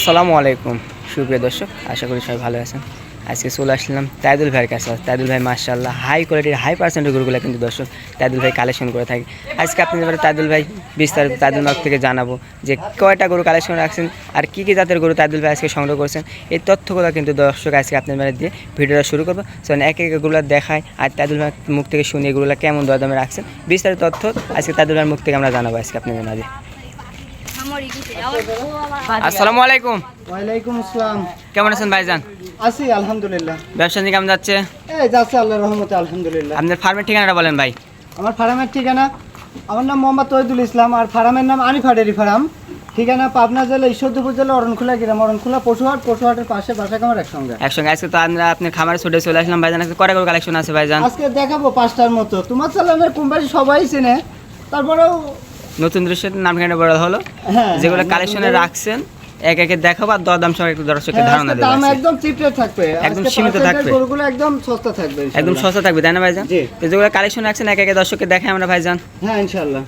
আসসালামু আলাইকুম। সুপ্রিয় দর্শক, আশা করি সবাই ভালো আছেন। আজকে চলে আসলাম তাইদুল ভাইয়ের কাছে। তাইদুল ভাই মার্শাল্লাহ হাই কোয়ালিটির হাই পার্সেন্টের গরুগুলো কিন্তু দর্শক তাইদুল ভাই কালেকশন করে থাকে। আজকে আপনাদের তাইদুল ভাই বিস্তারিত তাইদুল মাক থেকে জানাব যে কয়টা গরু কালেকশন রাখছেন আর কী কী জাতের গরু তাইদুল ভাই আজকে সংগ্রহ করছেন। এই তথ্যগুলো কিন্তু দর্শক আজকে আপনাদের মানে দিয়ে ভিডিওটা শুরু করব। সো এক এক এগুলো দেখায় আর তাইদুল ভাই মুখ থেকে শুনে এগুলো কেমন দরদামে রাখছেন। বিস্তারিত তথ্য আজকে তাইদুল ভাইয়ের মুখ থেকে আমরা জানাব আজকে আপনাদের মাঝে। আসসালামু আলাইকুম। ওয়ালাইকুম আসসালাম। কেমন আছেন ভাইজান? আছি আলহামদুলিল্লাহ। ব্যবসা নিয়ে কেমন যাচ্ছে? এই যাচ্ছে আল্লাহর রহমতে আলহামদুলিল্লাহ। আপনার ফার্মের ঠিকানাটা বলেন ভাই। আমার ফার্মের ঠিকানা আমার নাম মোহাম্মদ তহিদুল ইসলাম আর ফার্মের নাম আনিফা ডেরি ফার্ম। ঠিকানা পাবনা জেলা ঈশ্বরদীপুর জেলা অরণখোলা গ্রাম অরণখোলা পশুহাট পশুহাটের পাশে বাসা কামার একসঙ্গে। একসঙ্গে। আজকে তো আমরা আপনার খামারে ছুটে চলে আসলাম ভাইজান। আজকে কটা করে কালেকশন আছে ভাইজান? আজকে দেখাবো পাঁচটার মতো। তোমার চালানের কোম্পানি সবাই চেনে। তারপরেও নতুন দৃশ্যের নাম কেন বড় হলো। হ্যাঁ যেগুলো হ্যাঁ, কালেকশনে রাখছেন এক একে দেখাবো আর দরদাম সহ একটু দর্শকের হ্যাঁ, ধারণা দেবো দাম একদম চিপরে থাকবে। একদম সীমিত থাকবে। গরুগুলো একদম সস্তা থাকবে একদম সস্তা থাকবে তাই না ভাইজান? জি। তো যেগুলো কালেকশন রাখছেন এক একে দর্শককে দেখায় আমরা ভাইজান। হ্যাঁ ইনশাল্লাহ।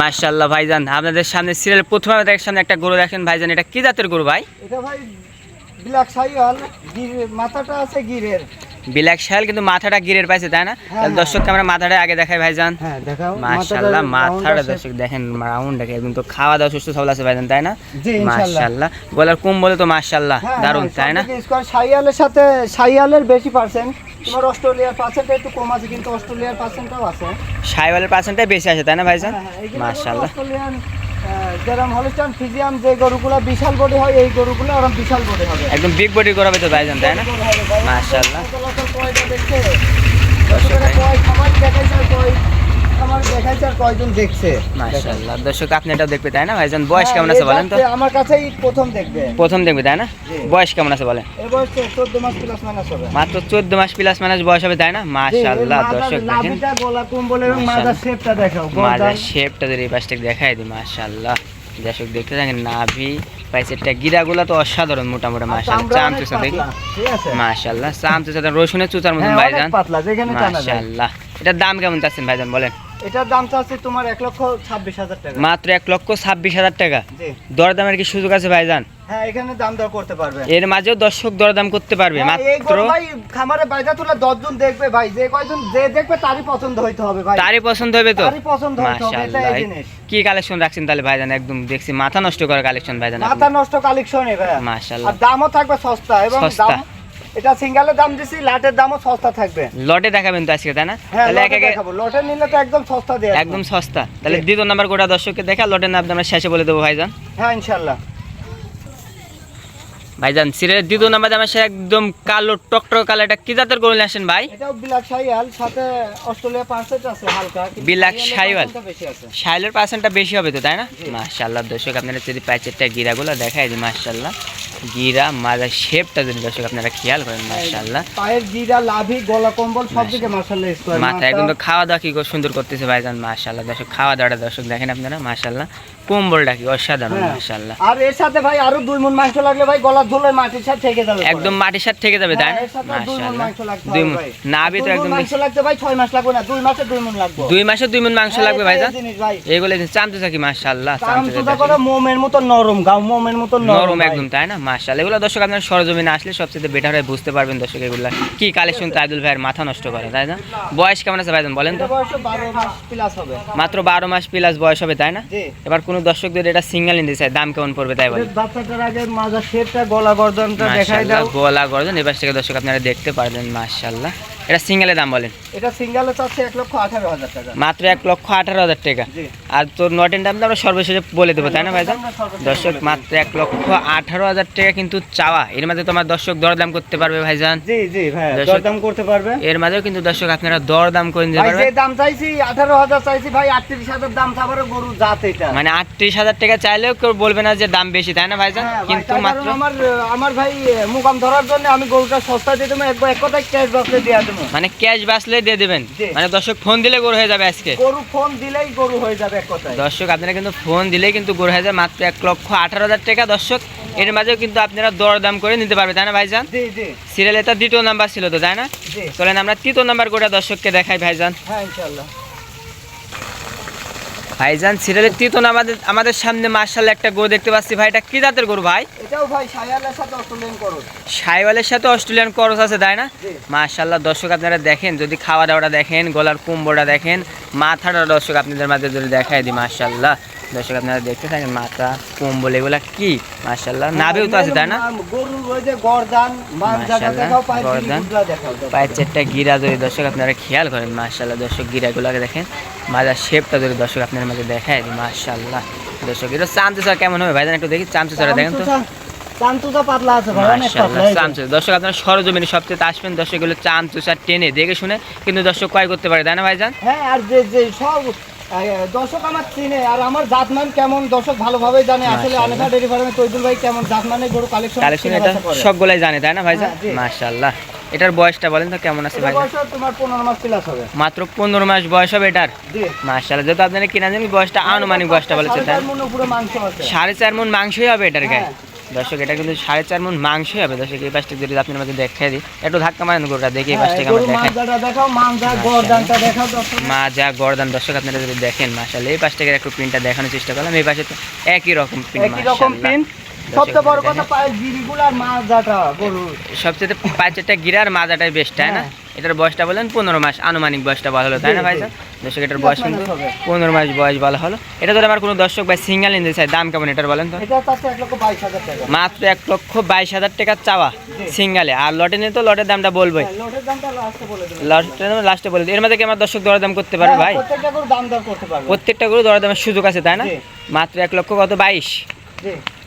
মার্শাল্লাহ ভাইজান আপনাদের সামনে সিরিয়াল প্রথমে আমাদের সামনে একটা গরু দেখেন ভাইজান এটা কি জাতের গরু ভাই? এটা ভাই ব্ল্যাক সাইওয়াল মাথাটা আছে গিরের। ব্ল্যাক শাল কিন্তু মাথাটা গিরের পাইছে তাই না? হ্যাঁ, তাহলে দর্শককে আমরা মাথাটা আগে দেখাই ভাইজান। হ্যাঁ মাশাল্লাহ মাথাটা দর্শক দেখেন রাউন্ড দেখে একদম তো খাওয়া দাওয়া সুস্থ সবল আছে ভাইজান তাই না। মাশাল্লাহ। গলার কম বলে তো মাশাল্লাহ হ্যাঁ, দারুণ হ্যাঁ, তাই না? সাইয়ালের সাথে সাইয়ালের বেশি পার্সেন্ট তোমার অস্ট্রেলিয়ার পার্সেন্টটা একটু কম আছে কিন্তু অস্ট্রেলিয়ার পার্সেন্টটাও আছে। সাইওয়ালের পার্সেন্টটাই বেশি আছে তাই না ভাইজান? হ্যাঁ, হ্যাঁ, মাশাল্লাহ। যেরকম হলিস্টান ফিজিয়াম যে গরুগুলো বিশাল বডি হয় এই গরুগুলো ওরকম বিশাল বডি হবে একদম বিগ বডি করাবে তো ভাইজান তাই না। মাশাআল্লাহ। সচরাচর কয়টা দেখছে? কয় খামার দেখাইছে কয় খামার দেখাইছে আর কয়জন দেখছে। মাশাল্লাহ দর্শক আপনি এটাও দেখবে তাই না? ভাইজান বয়স হ্যাঁ, কেমন আছে বলেন তো? আমার কাছেই প্রথম দেখবে। প্রথম দেখবে তাই না? বয়স কেমন আছে বলেন? বয়স চোদ্দ মাস প্লাস মাইনাস হবে। মাত্র চোদ্দ মাস প্লাস মাস বয়স হবে তাই না? মাশাল্লাহ দর্শক দেখেন। লাভিটা গলা কম্বল এবং মাজার শেপটা দেখাও মাজার শেপটা যদি এই পাশটা দেখাই দিই মাশাল্লাহ দর্শক দেখতে থাকেন নাভি গিরাগুলো তো অসাধারণ মোটামুটি মাশাল্লাহ চামচুসা দেখি ঠিক আছে? মাশাল্লাহ চামচুসা রসুনের চুচার মতন হ্যাঁ, ভাইজান। টানা এটার দাম কেমন চাচ্ছেন ভাইজান বলেন? এটার দাম চাচ্ছে তোমার এক লক্ষ ছাব্বিশ হাজার টাকা। মাত্র এক লক্ষ ছাব্বিশ হাজার টাকা। জি। দরদামের কি সুযোগ আছে ভাইজান? হ্যাঁ এখানে দাম দর করতে পারবে। এর মাঝেও দর্শক দরদাম করতে পারবে হ্যাঁ, মাত্র ভাই খামারে বাইজা তুলে দশজন দেখবে ভাই যে কয়জন যে দেখবে তারই পছন্দ হইতে হবে ভাই। তারই পছন্দ হবে তো? তারই পছন্দ হইতে হবে এটাই জিনিস। কি কালেকশন রাখছেন তাহলে ভাইজান? একদম দেখছি মাথা নষ্ট করা কালেকশন ভাইজান মাথা নষ্ট কালেকশন ভাই। মাশাআল্লাহ। আর দামও থাকবে সস্তা এবং। দাম এটা সিঙ্গেলের দাম দিছি লাটের দামও সস্তা থাকবে। লটে দেখাবেন তো আজকে তাই না? হ্যাঁ তাহলে এক একে লটে নিলে তো একদম সস্তা দিয়ে একদম সস্তা। তাহলে। দ্বিতীয় নাম্বার গোটা দর্শককে দেখা লটের নাম আমরা শেষে বলে দেবো ভাইজান। হ্যাঁ ইনশাল্লাহ ভাইজান সিরিয়ালের দ্বিতীয় নাম্বার আমার সে একদম কালো টকটক কালো এটা কি জাতের গরু আসেন ভাই? এটাও বিলাক শাইয়াল সাথে অস্ট্রেলিয়া পার্সেন্ট আছে হালকা বিলাক শাইওয়াল। শাইলের পার্সেন্টটা বেশি হবে তো তাই না? জি। মাশাল্লাহ দর্শক আপনারা যদি প্যাচেরটা গিরাগুলো দেখাই দিই মাশাল্লাহ গিরা মাজার শেপটা যদি দর্শক আপনারা খেয়াল করেন মাশাআল্লাহ। পায়ের গিরা লাভি গলা কম্বল সব দিকে মার্শাল্লাহ স্কোয়ার মাথা একদম তো খাওয়া দাওয়া কি সুন্দর করতেছে ভাইজান মাশাআল্লাহ। দর্শক খাওয়া দাওয়াটা দর্শক দেখেন আপনারা মাশাল্লাহ কম্বলটা কি অসাধারণ হ্যাঁ। মাশাল্লাহ আর এর সাথে ভাই আরও দুই মন মাংস লাগলে ভাই গলা ধুলে মাটির সাথে থেকে যাবে একদম মাটির সাথে থেকে যাবে তাই হ্যাঁ, না দুই মাশাল্লাহ মাংস লাগতে দুই ভাই। তো একদম মাংস লাগতে ভাই ছয় মাস লাগবে না দুই মাসে দুই মন লাগবে। দুই মাসে দুই মন মাংস হ্যাঁ, লাগবে ভাই এগুলো চামচে থাকি মাশাল্লাহ কারণ চামচে সুদা করে মোমের মতো নরম গাও মোমের মতো নরম একদম তাই না? মাশাল্লাহ এগুলো দর্শক আপনার সরজমিনে আসলে সবচেয়ে বেটার হয়ে বুঝতে পারবেন দর্শক এগুলো। কি কালেকশন তাইদুল ভাইয়ের মাথা নষ্ট করে তাই না? বয়স কেমন আছে ভাইজান বলেন তো। বয়স বারো মাস প্লাস হবে। মাত্র বারো মাস প্লাস বয়স হবে তাই না? জি। এবার কোনো দর্শকদের এটা সিঙ্গেল নিতে চায় দাম কেমন পড়বে তাই বলেন বাচ্চাটার আগে মাজার শেপটা গলা গর্দনটা দেখাই দাও। গলা গর্জন এবার থেকে দর্শক আপনারা দেখতে পারবেন মাশাল্লাহ এটা সিঙ্গেলের দাম বলেন। এটা সিঙ্গেলে চাচ্ছে এক লক্ষ আঠারো হাজার টাকা। মাত্র এক লক্ষ আঠারো হাজার টাকা। জি। আর তোর নটেন দাম তো আমরা সর্বশেষে বলে দেবো তাই না সর্বশেষে দর্শক মাত্র এক লক্ষ আঠারো হাজার টাকা কিন্তু চাওয়া। এর মাঝে তোমার দর্শক দরদাম করতে পারবে ভাইজান। জি জি ভাই দরদাম করতে পারবে। এর মাঝেও কিন্তু দর্শক আপনারা দরদাম করে নিতে ভাই যে পারবেন দাম চাইছি আঠারো হাজার চাইছি ভাই আটত্রিশ হাজার দাম চাবারও গরু জাত এটা। মানে আটত্রিশ হাজার টাকা চাইলেও কেউ বলবে না যে দাম বেশি তাই না ভাইজান? হ্যাঁ, কিন্তু মাত্র আমার আমার ভাই মুকাম ধরার জন্য আমি গরুটা সস্তা দিয়ে দেবো একবার এক কথায় ক্যাশ বাসলে দিয়ে মানে ক্যাশ বাসলে দিয়ে দেবেন। মানে দর্শক ফোন দিলে গরু হয়ে যাবে আজকে। গরু ফোন দিলেই গরু হয়ে যাবে এক কথায়। দর্শক আপনারা কিন্তু ফোন দিলেই কিন্তু গরু হয়ে যাবে মাত্র এক লক্ষ আঠারো হাজার টাকা। দর্শক এর মাঝেও কিন্তু আপনারা দরদাম করে নিতে পারবে তাই না ভাইজান? জি জি। সিরিয়ালে তার দ্বিতীয় নাম্বার ছিল তো তাই না? চলেন আমরা তৃতীয় নাম্বার গোটা দর্শককে দেখাই ভাইজান। হ্যাঁ ইনশাল্লাহ ভাইজান সিরিয়ালের তিতন আমাদের আমাদের সামনে মার্শাল একটা গরু দেখতে পাচ্ছি। ভাই এটা কি জাতের গরু ভাই? এটাও ভাই সায়ালের সাথে অস্ট্রেলিয়ান করস। সাইওয়ালের সাথে অস্ট্রেলিয়ান করস আছে তাই না? জি। মার্শাল্লাহ দর্শক আপনারা দেখেন যদি খাওয়া দাওয়াটা দেখেন গলার কুম্বটা দেখেন মাথাটা দর্শক আপনাদের মাঝে যদি দেখায় দিই মার্শাল্লাহ দর্শক আপনারা দেখতে থাকেন মাথা কুম্বল এগুলা কি? মার্শাল্লাহ নাভেও তো আছে তাই না? গরদান পায়ের চারটা গিরা যদি দর্শক আপনারা খেয়াল করেন মার্শাল্লাহ দর্শক গিরাগুলোকে দেখেন। মাজার শেপটা যদি দর্শক আপনার মাঝে দেখায় দিই মার্শাল্লাহ দর্শক এটা চামচু স্যার কেমন হবে ভাইজান একটু দেখি চামচু স্যার দেখেন তো। দর্শক আপনারা সরজমিনে সবচেয়ে আসবেন দর্শক এগুলো টেনে দেখে শুনে কিন্তু দর্শক ক্রয় করতে পারে তাই না ভাইজান হ্যাঁ আর যে যে সব দর্শক আমার চিনে আর আমার জাতমান কেমন দর্শক ভালোভাবে জানে। আসলে মাশাআল্লাহ। আলেফা ডেরি ফার্মে তৈদুল ভাই কেমন জাতমানের গরু কালেকশন কালেকশন এটা সবগুলাই জানে তাই না ভাইজান হ্যাঁ, জি। মার্শাল্লাহ এটার বয়সটা বলেন তো কেমন আছে ভাইজান? তোমার পনেরো মাস প্লাস হবে। মাত্র পনেরো মাস বয়স হবে এটার? জি। যেহেতু আপনারা কিনা জানি বয়সটা আনুমানিক বয়সটা বলেছে তাই সাড়ে চার মন মাংসই হবে এটার গায়ে। হ্যাঁ। দর্শক এটা কিন্তু সাড়ে চার মন মাংসই হবে। দর্শক এই পাশটা যদি আপনার মধ্যে দেখাই দিই একটু ধাক্কা মারেন গরুটা দেখি এই হ্যাঁ, আমরা দেখাই। দর্শক। মা যা গরদান দর্শক আপনারা যদি দেখেন মাসাল এই পাশ থেকে একটু প্রিন্টটা দেখানোর চেষ্টা করলাম এই পাশে তো একই রকম প্রিন্ট একই রকম পিন সবচেয়ে বড় কথা পায়ের গিরিগুলো আর মাজাটা গরুর সবচেয়ে পাঁচটা গিরার মাজাটাই বেস্ট তাই না? হ্যাঁ। এটার বয়সটা বলেন পনেরো মাস আনুমানিক বয়সটা বলা হলো তাই না ভাই স্যার দর্শক এটার বয়স কিন্তু পনেরো মাস বয়স বলা হলো। এটা ধরে আমার কোনো দর্শক ভাই সিঙ্গেল নিতে চাই দাম কেমন এটার বলেন তো? মাত্র এক লক্ষ বাইশ হাজার টাকার চাওয়া সিঙ্গালে আর লটে নিয়ে তো লটের দামটা বলবোই। হ্যাঁ, লাস্টে বলে। এর মধ্যে কি আমার দর্শক দরদাম করতে পারবে হ্যাঁ, ভাই? প্রত্যেকটা গরু দরদামের সুযোগ আছে তাই না? মাত্র এক লক্ষ কত? বাইশ।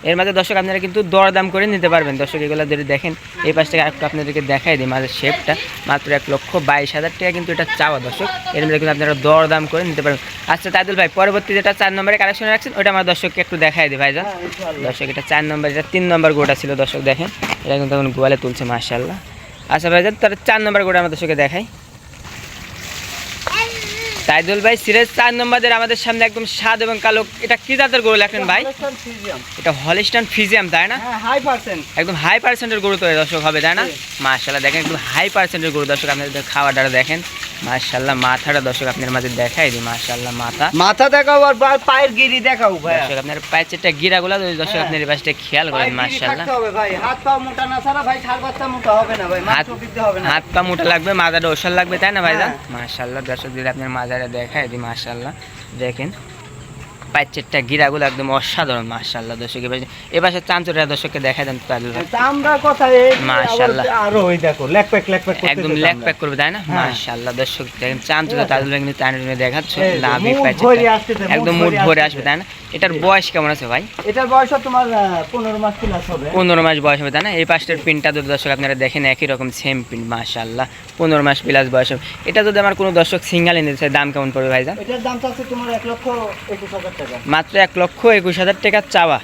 এর মাঝে দর্শক আপনারা কিন্তু দরদাম করে নিতে পারবেন। দর্শক এগুলো যদি দেখেন এই পাশ থেকে একটু আপনাদেরকে দেখাই দিই মাঝে শেপটা মাত্র এক লক্ষ বাইশ হাজার টাকা কিন্তু এটা চাওয়া দর্শক। এর মধ্যে কিন্তু আপনারা দরদাম করে নিতে পারবেন। আচ্ছা তাইদুল ভাই পরবর্তী যেটা চার নম্বরে কালেকশন রাখছেন ওটা আমার দর্শককে একটু দেখাই দিই ভাই যা হ্যাঁ, দর্শক এটা চার নম্বর এটা তিন নম্বর গোটা ছিল দর্শক দেখেন। এটা কিন্তু এখন গোয়ালে তুলছে মার্শাল্লাহ আচ্ছা ভাই তাহলে চার নম্বর গোটা আমার দর্শকে দেখাই। তাইদুল ভাই সিরিজ চার নম্বরদের আমাদের সামনে একদম স্বাদ এবং কালো এটা কি জাতের গরু লেখেন ভাই? এটা হলিস্টান ফিজিয়াম। তাই না? হ্যাঁ হাই পার্সেন্ট একদম হাই পার্সেন্টের গরু তো দর্শক হবে তাই না। মার্শাল্লাহ দেখেন একদম হাই পার্সেন্টের গরু দর্শক আপনাদের খাওয়াটা দেখেন। মার্শাল্লাহ মাথাটা দর্শক আপনার মাঝে দেখাই দিই মার্শাল্লাহ মাথা। মাথা দেখাও আর পায়ের গিরি দেখাও ভাই দর্শক আপনার পায়ের চারটা গিরাগুলো দর্শক হ্যাঁ। আপনার এই পাশটা খেয়াল করেন মার্শাল্লাহ হবে ভাই। হাত পা মোটা না সারা ভাই বাচ্চা মোটা হবে না ভাই মাথা হাত- বৃদ্ধি হবে না। হাত পা মোটা লাগবে মাথাটা ওশাল লাগবে তাই না ভাইজান? হ্যাঁ। মার্শাল্লাহ দর্শক যদি আপনার মাথাটা দেখাই দিই মার্শাল্লাহ দেখেন পায়ের চারটা গিরাগুলো একদম অসাধারণ মার্শাল্লাহ দর্শক এবার এবার দর্শককে দেন কথা মাশাআল্লাহ। আরও ওই দেখো প্যাক লেক প্যাক একদম লেগ প্যাক করবে তাই না? হ্যাঁ। মাশাআল্লাহ দর্শক দেখেন আছে। তাদের কিন্তু টানে দেখাচ্ছ নাভি একদম মুড ভরে আসবে তাই না? এটার বয়স কেমন আছে ভাই? এটার বয়স তোমার আহ, পনেরো মাস প্লাস হবে। পনেরো মাস বয়স হবে তাই না? এই পাঁচটার পিনটা যদি দর্শক আপনারা দেখেন একই রকম সেম পিন মাশাআল্লাহ। পনেরো মাস প্লাস বয়স হবে। এটা যদি আমার কোনো দর্শক সিঙ্গাল নিতে চায় দাম কেমন পড়বে ভাইজান? এটার দাম চাচ্ছে তোমার লক্ষ একুশ হাজার টাকা। মাত্র এক লক্ষ একুশ হাজার টাকা চাওয়া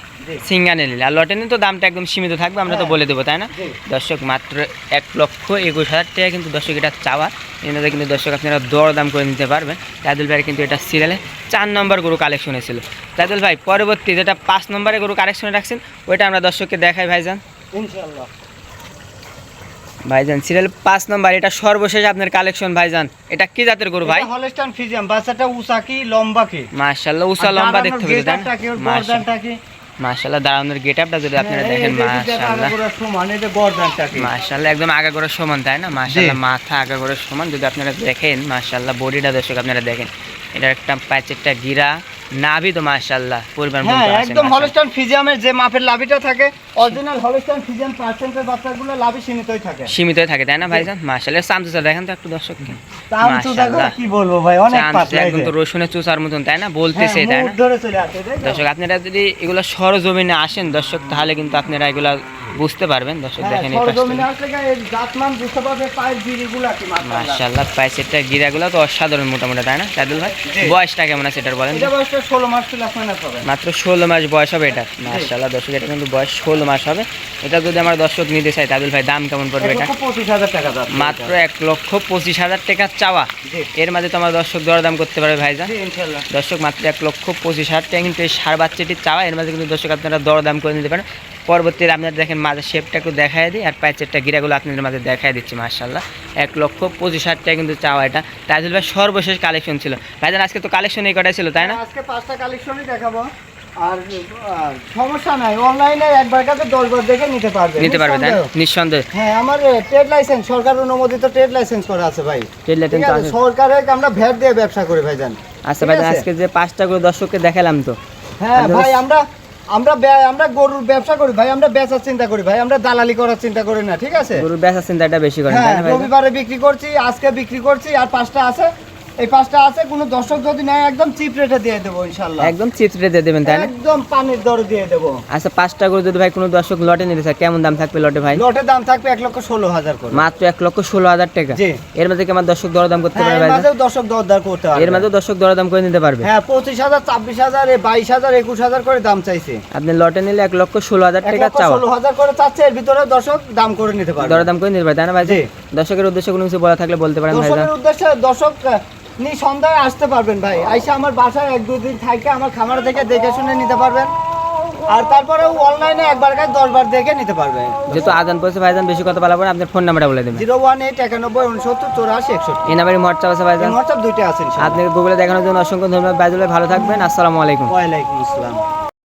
সিঙ্গানে নিলে। আর লটে নিলে তো দামটা একদম সীমিত থাকবে আমরা তো হ্যাঁ। বলে দেবো তাই না? দর্শক মাত্র এক লক্ষ একুশ হাজার টাকা কিন্তু দর্শক এটা চাওয়া। এনাদের কিন্তু দর্শক আপনারা দর দাম করে নিতে পারবেন। তাইদুল ভাইয়ের কিন্তু এটা সিরিয়ালে চার নম্বর গরু কালেকশনে ছিল তাইদুল ভাই পরবর্তী যেটা পাঁচ নম্বরে গরু কালেকশনে রাখছেন ওইটা আমরা দর্শককে দেখাই ভাইজান। ইনশাআল্লাহ। ভাইজান সিরিয়াল পাঁচ নম্বর এটা সর্বশেষ আপনার কালেকশন ভাইজান। এটা কি জাতের গরু ভাই? হলস্টান ফিজিয়াম বাচ্চাটা উঁচা কি লম্বা কি? মার্শাল্লাহ উষা আর লম্বা দেখতে হবে গেটআপটা মাশাআল্লাহ? মার্শাল্লাহ দাঁড়ানোর গেট আপটা যদি আপনারা হ্যাঁ, দেখেন এই যে দুইটা মার্শাল্লাহ আগাগোড়া সমান, একদম তাই না? মার্শাল্লাহ মাথা আগাগোড়া সমান যদি আপনারা দেখেন মার্শাল্লাহ বডিটা দর্শক আপনারা দেখেন। এটা একটা প্যাচেরটা গিরা নাভি তো পরিমাণ হ্যাঁ একদম। হলস্টান ফিজিয়ামের যে মাপের লাভিটা থাকে অরিজিনাল হলস্টান ফিজিয়াম পার্সেন্টের বাচ্চাগুলো লাভি সীমিতই থাকে। সীমিতই থাকে তাই না ভাইজান? মার্শাল্লাহ চামচুচা দেখেন তো একটু দর্শককে মাশাআল্লাহ। কি বলব ভাই অনেক পাতলা একদম। তো রসুনের চুচার মতন তাই না? হ্যাঁ, বলতেছে তাই না? ধরে চলে আসে দর্শক আপনারা যদি এগুলো সরজমিনে আসেন দর্শক তাহলে কিন্তু আপনারা এগুলো বুঝতে পারবেন দর্শক হ্যাঁ, দেখেন পায়ের। মার্শাল্লাহ প্যাচেরটা গিরাগুলো তো অসাধারণ মোটামুটি তাই না কাদুল ভাই? বয়সটা কেমন আছে এটার বলেন? মাত্র ষোলো মাস বয়স হবে এটা। মার্শাল্লাহ দর্শক এটা কিন্তু বয়স ষোলো মাস হবে। এটা যদি আমার দর্শক নিতে চাই তাদুল ভাই দাম কেমন পড়বে এটা? পঁচিশ হাজার টাকা মাত্র এক লক্ষ পঁচিশ হাজার টাকা চাওয়া। এর মাঝে তো আমার দর্শক দরদাম করতে পারবে ভাইজান দর্শক মাত্র এক লক্ষ পঁচিশ হাজার টাকা কিন্তু এই সার বাচ্চাটির চাওয়া। এর মাঝে কিন্তু দর্শক আপনারা দরদাম করে নিতে পারেন। পরবর্তীতে আপনারা দেখেন মাঝে শেপটা একটু দেখাই দিই আর প্যাচেরটা গিরাগুলো আপনাদের মাঝে দেখাই দিচ্ছি মার্শাল্লাহ এক লক্ষ পঁচিশ হাজার টাকা কিন্তু চাওয়া এটা। তাইজুল ভাই সর্বশেষ কালেকশন ছিল। ভাইজান আজকে তো কালেকশন এই কটাই ছিল তাই না? আজকে পাঁচটা কালেকশনই দেখাবো। আর সমস্যা নাই অনলাইনে একবার কাছে দশ বার দেখে নিতে পারবে। নিতে পারবে তাই নিঃসন্দেহে। হ্যাঁ আমার ট্রেড লাইসেন্স সরকার অনুমোদিত ট্রেড লাইসেন্স করা আছে ভাই। ট্রেড লাইসেন্স আমরা ভ্যাট দিয়ে ব্যবসা করি ভাইজান। আচ্ছা ভাইজান আজকে যে পাঁচটা করে দর্শককে দেখালাম তো। হ্যাঁ ভাই আমরা আমরা আমরা গরুর ব্যবসা করি ভাই আমরা বেচার চিন্তা করি ভাই আমরা দালালি করার চিন্তা করি না ঠিক আছে? গরুর বেচার চিন্তাটা বেশি করেন হ্যাঁ রবিবারে বিক্রি করছি আজকে বিক্রি করছি আর পাঁচটা আছে এই পাঁচটা আছে কোনো দর্শক যদি নেয় একদম চিপ রেটে দিয়ে দেবো ইনশাল্লাহ একদম চিত্রে দিয়ে দেবেন তাই না? একদম পানির দরে দিয়ে দেবো। আচ্ছা পাঁচটা করে যদি ভাই কোনো দর্শক লটে নিতে চায় কেমন দাম থাকবে লটে ভাই? লটের দাম থাকবে এক লক্ষ ষোলো হাজার করে। মাত্র এক লক্ষ ষোলো হাজার টাকা। এর মধ্যে কি আমার দর্শক দরদাম করতে হ্যাঁ পারবে এর ভাই? মাঝেও দর্শক দরদার করতে হবে এর মাঝেও দর্শক দরদাম করে নিতে পারবে? হ্যাঁ পঁচিশ হাজার ছাব্বিশ হাজার বাইশ হাজার একুশ হাজার করে দাম চাইছে। আপনি লটে নিলে এক লক্ষ ষোলো হাজার টাকা লক্ষ চাওয়া। ষোলো হাজার করে চাচ্ছে এর ভিতরে দর্শক দাম করে নিতে পারবে। দরদাম করে নিতে পারবে তাই না ভাই? জি। দর্শকের উদ্দেশ্যে কোনো কিছু বলা থাকলে বলতে পারেন ভাই দর্শকের উদ্দেশ্যে দর্শক নিঃসন্দেহে আসতে পারবেন ভাই। আইসা আমার বাসায় এক দুই দিন থাকে আমার খামার থেকে দেখে শুনে নিতে পারবেন। আর তারপরে অনলাইনে একবার কাজ দশ বার দেখে নিতে পারবে যেহেতু আজান পড়ছে ভাইজান বেশি কথা বলা আপনার ফোন নাম্বারটা বলে দেবেন। জিরো ওয়ান এইট একানব্বই উনসত্তর চৌরাশি একষট্টি। এই নাম্বারে হোয়াটসঅ্যাপ আছে ভাইজান? হোয়াটসঅ্যাপ দুইটা আছেন আপনি গুগলে দেখানোর জন্য অসংখ্য ধন্যবাদ। বাইদুল ভাই ভালো থাকবেন। আসসালামু আলাইকুম। ওয়ালাইকুম আসসালাম।